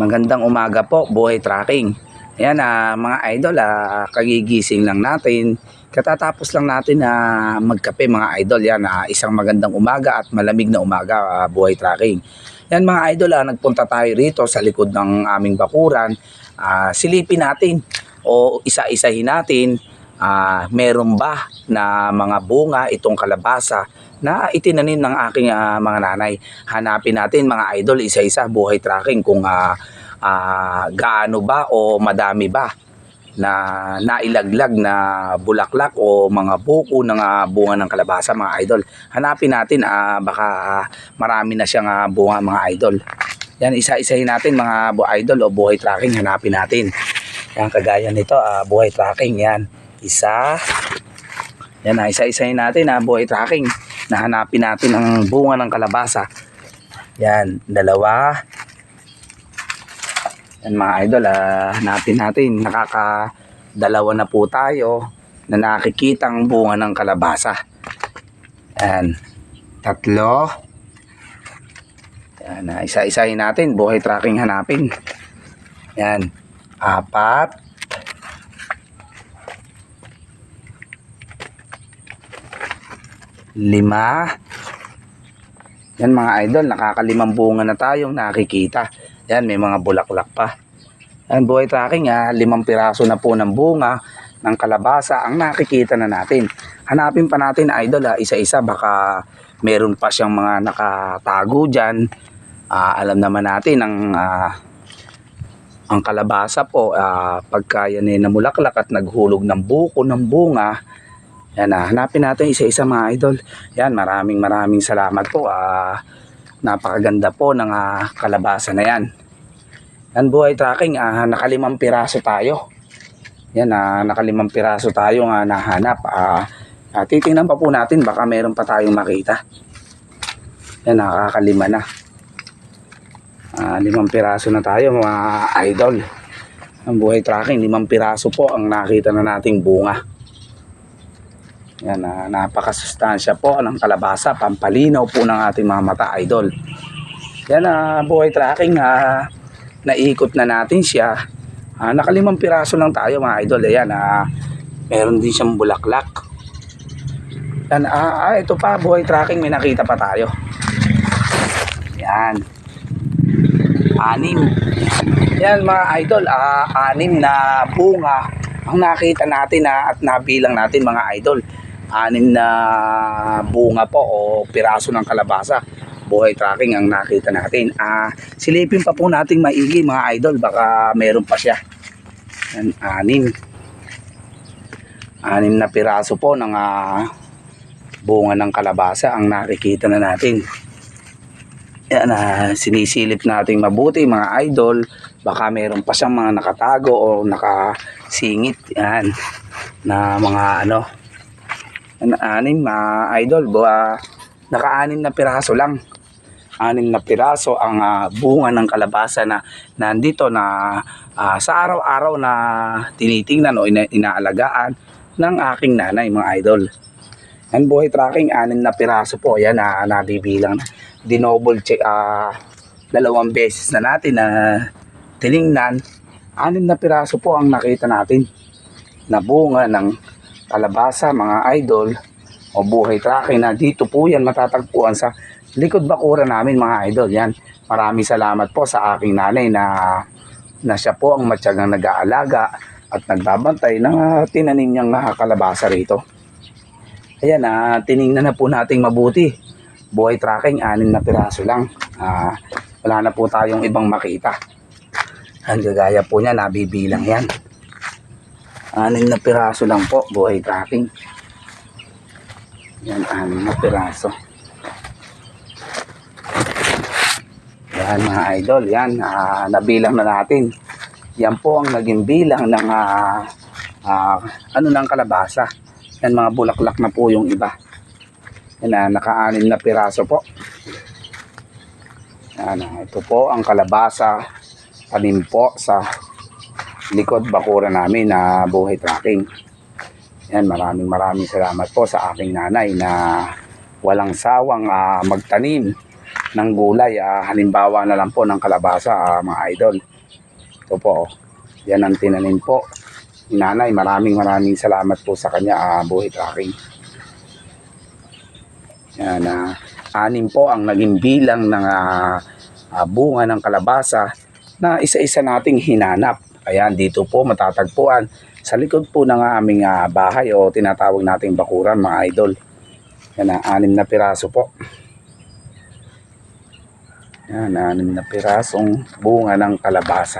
Magandang umaga po, buhay tracking. Ayan ah, mga idol, ah, kagigising lang natin. Katatapos lang natin na magkape mga idol. Yan, ah, isang magandang umaga at malamig na umaga, ah, buhay tracking. Yan mga idol, ah, nagpunta tayo rito sa likod ng aming bakuran. Ah, silipin natin o isa-isahin natin ah, meron ba na mga bunga itong kalabasa na itinanim ng aking ah, mga nanay. Hanapin natin mga idol isa-isa buhay tracking kung ah, ah, gaano ba o madami ba na nailaglag na bulaklak o mga buko ng ah, bunga ng kalabasa mga idol. Hanapin natin ah, baka ah, marami na siyang ah, bunga mga idol. Yan isa-isahin natin mga idol o buhay tracking hanapin natin. Yan kagaya nito ah, buhay tracking yan. Isa. Yan na isa-isahin natin ah, buhay tracking. Nahanapin natin ang bunga ng kalabasa. Yan, dalawa. Yan mga idol, ah, hanapin natin. Nakaka dalawa na po tayo na nakikita ang bunga ng kalabasa. Yan. Tatlo. Yan, ah, isa-isahin natin. Buhay tracking hanapin. Yan. Apat. Lima. Yan mga idol, nakakalimang bunga na tayong nakikita. Yan, may mga bulaklak pa. Yan, buhay tracking ha, limang piraso na po ng bunga ng kalabasa ang nakikita na natin. Hanapin pa natin idol ha, isa-isa baka meron pa siyang mga nakatago dyan. Ah, alam naman natin ang ah, ang kalabasa po ah, pagka yan ay at naghulog ng buko ng bunga yan na hanapin natin isa-isa mga idol. Yan maraming maraming salamat po ah, napakaganda po ng ah, kalabasa na yan. Yan buhay tracking ah, nakalimang piraso tayo. Yan ah, nakalimang piraso tayo nga nahanap ah, ah, titingnan pa po natin baka meron pa tayong makita. Yan nakakalima na. Ah, limang piraso na tayo mga idol. Ang buhay tracking, limang piraso po ang nakita na nating bunga. Yan, ah, napakasustansya po ng kalabasa, pampalinaw po ng ating mga mata idol. Yan, ah, buhay tracking, ah, naikot na natin siya. Ah, nakalimang piraso lang tayo mga idol. Ayan, ah, meron din siyang bulaklak. Yan, ah, ah, ito pa, buhay tracking, may nakita pa tayo. Yan anim. Yan mga idol, ah, anim na bunga ang nakita natin na at nabilang natin mga idol. Anim na bunga po o piraso ng kalabasa. Buhay tracking ang nakita natin. Ah, silipin pa po natin maigi mga idol, baka meron pa siya. Yan, anim. Anim na piraso po ng ah, bunga ng kalabasa ang nakikita na natin yan na sinisilip natin mabuti mga idol baka meron pa siyang mga nakatago o nakasingit yan na mga ano yan, anim mga idol buha naka-anim na piraso lang. Anim na piraso ang ah, bunga ng kalabasa na nandito na ah, sa araw-araw na tinitingnan o ina- inaalagaan ng aking nanay mga idol. Yan buhay tracking anim na piraso po. Yan na nabibilang na. Dinoble check ah dalawang beses na natin na tiningnan. Anim na piraso po ang nakita natin na bunga ng kalabasa mga idol o buhay tracking na dito po yan matatagpuan sa likod bakura namin mga idol yan maraming salamat po sa aking nanay na na siya po ang matyagang nag-aalaga at nagbabantay ng ah, tinanim niyang ah, kalabasa rito ayan ah tiningnan na po nating mabuti buhay tracking, anin na piraso lang. Ah, wala na po tayong ibang makita. Ang gagaya po niya, nabibilang yan. Anin na piraso lang po, buhay tracking. Yan, anin na piraso. Yan mga idol, yan, ah, nabilang na natin. Yan po ang naging bilang ng ah, ah, ano ng kalabasa. Yan mga bulaklak na po yung iba. Yan na, naka-anim na piraso po. Yan, ah, ito po ang kalabasa tanim po sa likod bakura namin na buhay tracking. Yan, maraming maraming salamat po sa aking nanay na walang sawang ah, magtanim ng gulay. Ah, halimbawa na lang po ng kalabasa, ah, mga idol. Ito po, yan ang tinanim po. Nanay, maraming maraming salamat po sa kanya, ah, buhay tracking. Yan, ah, anim po ang naging bilang ng ah, ah, bunga ng kalabasa na isa-isa nating hinanap. Ayan, dito po matatagpuan sa likod po ng aming ah, bahay o tinatawag nating bakuran mga idol. Yan na, anim na piraso po. Yan, anim na pirasong bunga ng kalabasa.